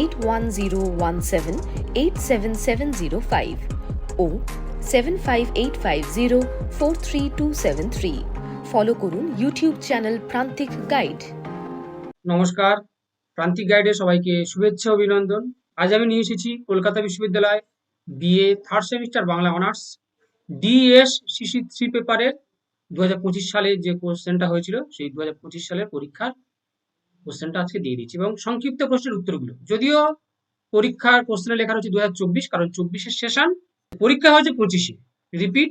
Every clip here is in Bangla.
eight one zero one seven eight seven seven zero five o seven five eight five zero four three two seven three follow করুন ইউটিউব চ্যানেল প্রান্তিক গাইড নমস্কার প্রান্তিক গাইডে সবাইকে শুভেচ্ছা, অভিনন্দন। আজ আমি নিয়ে এসেছি কলকাতা বিশ্ববিদ্যালয় BA third semester Bangla honours DS CC three পেপারের দু হাজার পঁচিশ সালে যে কোশ্চেনটা হয়েছিল, সেই দু হাজার পঁচিশ সালের পরীক্ষার কোশ্চেনটা আজকে দিয়ে দিচ্ছি। এবং সংক্ষিপ্ত প্রশ্নের উত্তরগুলো। যদিও পরীক্ষার কোশ্চেনে লেখা রয়েছে দু হাজার চব্বিশ, কারণ চব্বিশের সেশন পরীক্ষা হয়েছে পঁচিশে। রিপিট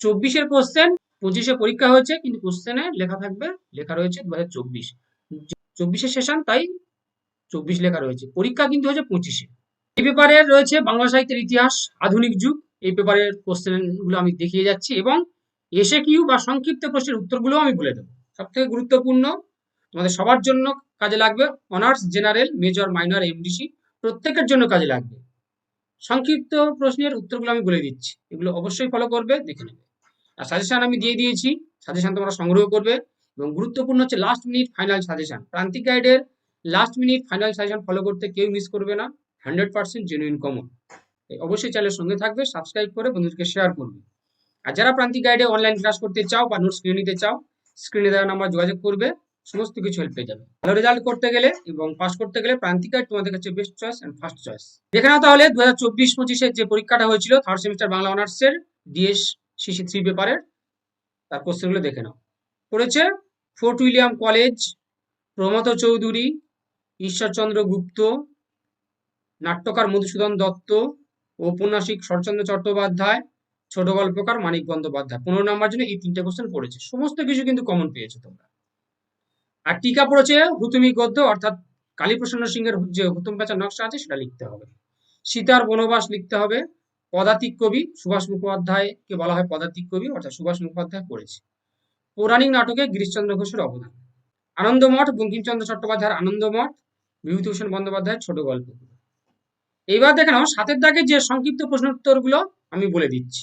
চব্বিশের কোশ্চেন পঁচিশে পরীক্ষা হয়েছে, কিন্তু কোশ্চেনে লেখা থাকবে, লেখা রয়েছে দু হাজার চব্বিশের সেশন তাই চব্বিশ লেখা রয়েছে। পরীক্ষা কিন্তু হয়েছে পঁচিশে। এই পেপারে রয়েছে বাংলা সাহিত্যের ইতিহাস, আধুনিক যুগ। এই পেপারের কোশ্চেনগুলো আমি দেখিয়ে যাচ্ছি এবং এসে কিউ বা সংক্ষিপ্ত প্রশ্নের উত্তরগুলো আমি বলে দেবো। সব থেকে গুরুত্বপূর্ণ, তোমাদের সবার জন্য কাজে লাগবে? Honours, general, major, minor, MDC, প্রত্যেকের জন্য কাজে লাগবে। সংক্ষিপ্ত প্রশ্নের উত্তরগুলো আমি বলে দিচ্ছি। এগুলো অবশ্যই ফলো করবে, দেখে নেবে। আর সাজেশন আমি দিয়ে দিয়েছি। সাজেশন তোমরা সংগ্রহ করবে এবং গুরুত্বপূর্ণ হচ্ছে last minute final suggestion Prantik গাইডের last minute final suggestion follow করতে কেউ মিস করবে না। হান্ড্রেড পার্সেন্ট জেনুইন কমন অবশ্যই চ্যানেলের সঙ্গে থাকবে সাবস্ক্রাইব করে বন্ধুদেরকে শেয়ার করবে। আর যারা প্রান্তিক গাইডে অনলাইন ক্লাস করতে চাও বা নোটস কিনে নিতে চাও স্ক্রিনে দেওয়া নাম্বার যোগাযোগ করবে। সমস্ত কিছু হেল্প পেয়ে যাবে। ভালো রেজাল্ট করতে গেলে এবং পাস করতে গেলে প্রান্তিক গাইড তোমাদের কাছে best choice and first choice দেখে নাও তাহলে দু হাজার চব্বিশ পঁচিশের যে পরীক্ষাটা হয়েছিল থার্ড সেমিস্টার বাংলা অনার্সের ডিএস সিসি থ্রি পেপারের তার কোশ্চেনগুলো দেখে নাও। পড়েছে Fort William College Pramatha Chaudhuri Ishwarchandra Gupta, নাট্যকার মধুসূদন দত্ত, ঔপন্যাসিক শরৎচন্দ্র চট্টোপাধ্যায় ছোট গল্পকার মানিক বন্দ্যোপাধ্যায়। পনেরো নাম্বার জন্য এই তিনটে কোশ্চেন পড়েছে। সমস্ত কিছু কিন্তু কমন পেয়েছে তোমরা। আর টিকা পড়েছে হুতুমি গদ্য, অর্থাৎ কালীপ্রসন্ন সিংহের যে হুতুম পেঁচার নকশা আছে, সেটা লিখতে হবে। সীতার বনবাস লিখতে হবে। পদাতিক কবি সুভাষ মুখোপাধ্যায়কে বলা হয় পদাতিক কবি, অর্থাৎ সুভাষ মুখোপাধ্যায় পড়েছে। পৌরাণিক নাটকে গিরিশচন্দ্র ঘোষের অবদান। আনন্দমঠ বঙ্কিমচন্দ্র চট্টোপাধ্যায়ের আনন্দমঠ বিভূতিভূষণ বন্দ্যোপাধ্যায়ের ছোট গল্প। এইবার দেখে নাও, সাতের দাগে যে সংক্ষিপ্ত প্রশ্ন উত্তরগুলো আমি বলে দিচ্ছি।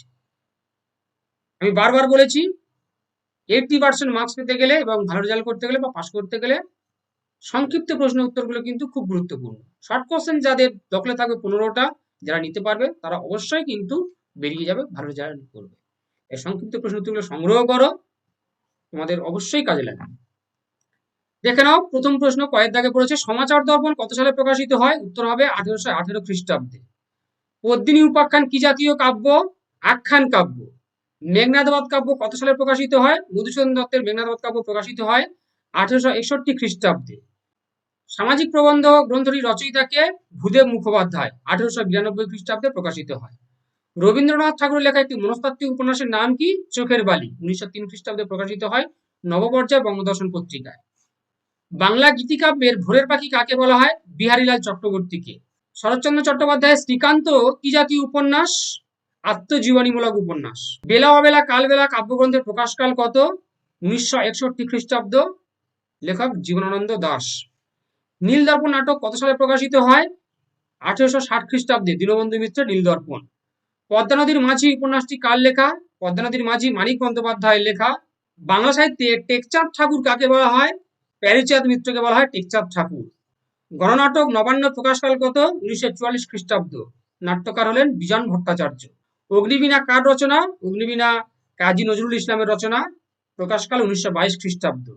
আমি বারবার বলেছি এইটটি পার্সেন্ট মার্কস পেতে গেলে এবং ভালো রেজাল্ট করতে গেলে বা পাস করতে গেলে সংক্ষিপ্ত প্রশ্ন উত্তরগুলো কিন্তু খুব গুরুত্বপূর্ণ। শর্ট কোশ্চেন যাদের দখলে থাকবে পনেরোটা যারা নিতে পারবে, তারা অবশ্যই কিন্তু বেরিয়ে যাবে, ভালো রেজাল্ট করবে। এই সংক্ষিপ্ত প্রশ্ন উত্তরগুলো সংগ্রহ করো, তোমাদের অবশ্যই কাজে লাগবে। দেখে নাও, প্রথম প্রশ্ন কয়েক দাগে পড়েছে, সমাচার দর্পণ কত সালে প্রকাশিত হয়? উত্তর হবে আঠেরোশো আঠেরো খ্রিস্টাব্দে। পদ্মিনী উপাখ্যান কি জাতীয় কাব্য? আখ্যান কাব্য। মেঘনাদবাদ কাব্য কত সালে প্রকাশিত হয়? মধুসূদন দত্তের মেঘনাদবাদ কাব্য প্রকাশিত হয় আঠেরোশো একষট্টি খ্রিস্টাব্দে। সামাজিক প্রবন্ধ গ্রন্থটি রচয়িতাকে ভূদেব মুখোপাধ্যায় আঠেরোশো বিরানব্বই খ্রিস্টাব্দে প্রকাশিত হয়। রবীন্দ্রনাথ ঠাকুরের লেখা একটি মনস্তাত্ত্বিক উপন্যাসের নাম কি? চোখের বালি, উনিশশো তিন খ্রিস্টাব্দে প্রকাশিত হয় নবপর্যায় বঙ্গদর্শন পত্রিকায়। বাংলা গীতিকাব্যের ভোরের পাখি কাকে বলা হয়? বিহারীলাল চক্রবর্তীকে। শরৎচন্দ্র চট্টোপাধ্যায়ের শ্রীকান্ত কি জাতীয় উপন্যাস আত্মজীবনীমূলক উপন্যাস। বেলা অবেলা কালবেলা কাব্যগ্রন্থের প্রকাশকাল কত? উনিশশো একষট্টি খ্রিস্টাব্দ। লেখক জীবনানন্দ দাস। নীলদর্পণ নাটক কত সালে প্রকাশিত হয়? আঠেরোশো ষাট খ্রিস্টাব্দে। দীনবন্ধু মিত্র, নীলদর্পণ। পদ্মা নদীর মাঝি উপন্যাসটি কার লেখা? পদ্মা নদীর মাঝি মানিক বন্দ্যোপাধ্যায়ের লেখা। বাংলা সাহিত্যে টেকচাঁদ ঠাকুর কাকে বলা হয়? প্যারিচাঁদ মিত্রকে বলা হয় টেকচাঁদ ঠাকুর। গণনাটক নবান্ন প্রকাশকাল কত? উনিশশো চুয়াল্লিশ খ্রিস্টাব্দ। নাট্যকার হলেন বিজন ভট্টাচার্য। অগ্নিবীণা কার রচনা? অগ্নিবীণা কাজী নজরুল ইসলামের রচনা, প্রকাশকাল উনিশশো বাইশ খ্রিস্টাব্দ।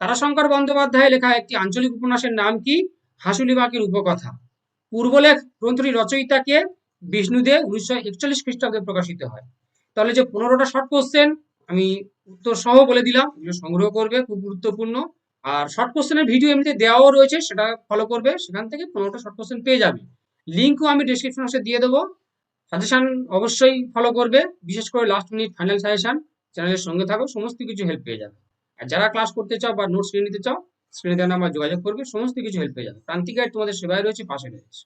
তারাশঙ্কর বন্দ্যোপাধ্যায় লেখা একটি আঞ্চলিক উপন্যাসের নাম কি? হাসুলি বাঁকের উপকথা। পূর্বলেখ গ্রন্থটি রচয়িতাকে বিষ্ণুদে উনিশশো একচল্লিশ খ্রিস্টাব্দে প্রকাশিত হয়। তাহলে যে পনেরোটা শর্ট কোশ্চেন আমি উত্তর সহ বলে দিলাম, এগুলো সংগ্রহ করবে, খুব গুরুত্বপূর্ণ। আর শর্ট কোশ্চেনের ভিডিও এমনিতে দেওয়াও রয়েছে, সেটা ফলো করবে, সেখান থেকে পনেরোটা শর্ট কোশ্চেন পেয়ে যাবে। লিঙ্কও আমি ডিসক্রিপশন বক্সে দিয়ে দেবো। সাজেশন অবশ্যই ফলো করবে, বিশেষ করে লাস্ট মিনিট ফাইনাল সাজেশন চ্যানেলের সঙ্গে থাকো, সমস্ত কিছু হেল্প পেয়ে যাবে। আর যারা ক্লাস করতে চাও বা নোটস নিতে চাও স্ক্রিনে দেওয়া নাম্বার যোগাযোগ করবে, সমস্ত কিছু হেল্প পেয়ে যাবে। প্রান্তিকায় তোমাদের সেবায় রয়েছে, পাশে রয়েছে।